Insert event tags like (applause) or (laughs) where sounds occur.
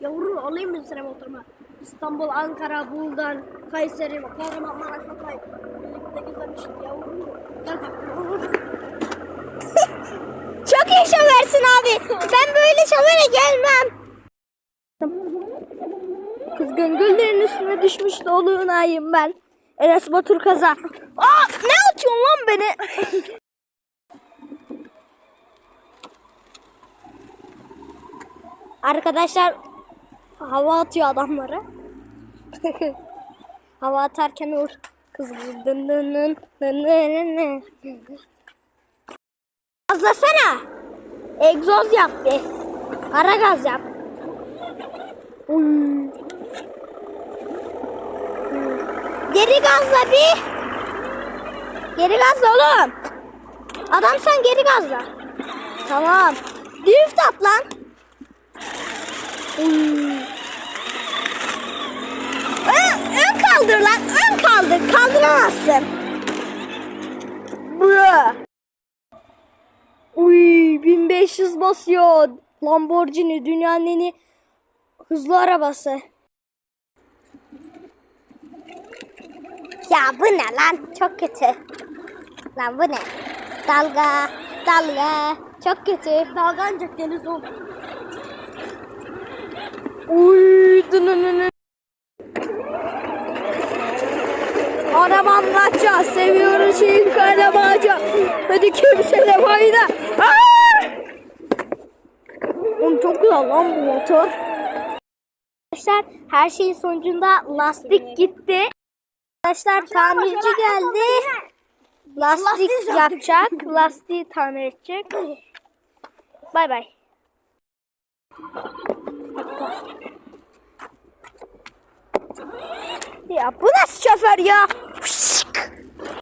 Yavrum alayım mı sıra motoruma? İstanbul, Ankara, Buldan, Kayseri, Kahramanmaraş, Hatay. Birlikte gezemiştik yavrum. Gel. (laughs) Çok iyi şoförsün abi. Ben böyle şoföre gelmem. Kızgın güllerin üstüne düşmüş doluğunayım ben. Enes Batur kaza. Aa ne atıyorsun lan beni? (laughs) Arkadaşlar hava atıyor adamlara. (laughs) hava atarken uğur. Kız dın dın dın dın dın dın. Gazlasana. Egzoz yap bir. Kara gaz yap. Uy. Geri gazla bir. Geri gazla oğlum. Adam sen geri gazla. Tamam. Drift at lan. Uy. Ön, ön kaldır lan. Ön kaldır. Kaldıramazsın. Bro. Uy 1500 basıyor. Lamborghini dünyanın en hızlı arabası. Ya bu ne lan? Çok kötü. Lan bu ne? Dalga, dalga. Çok kötü. Dalga ancak deniz olur. Uy Arabam kaça seviyoruz şeyin karamaca. Hadi kimsele fayda. Aa! Oğlum çok güzel lan bu motor. Arkadaşlar her şeyin sonucunda lastik gitti. Arkadaşlar tamirci geldi. Lastik yapacak. Lastiği tamir edecek. Bay bay. Ya bu nasıl şoför ya? Fış!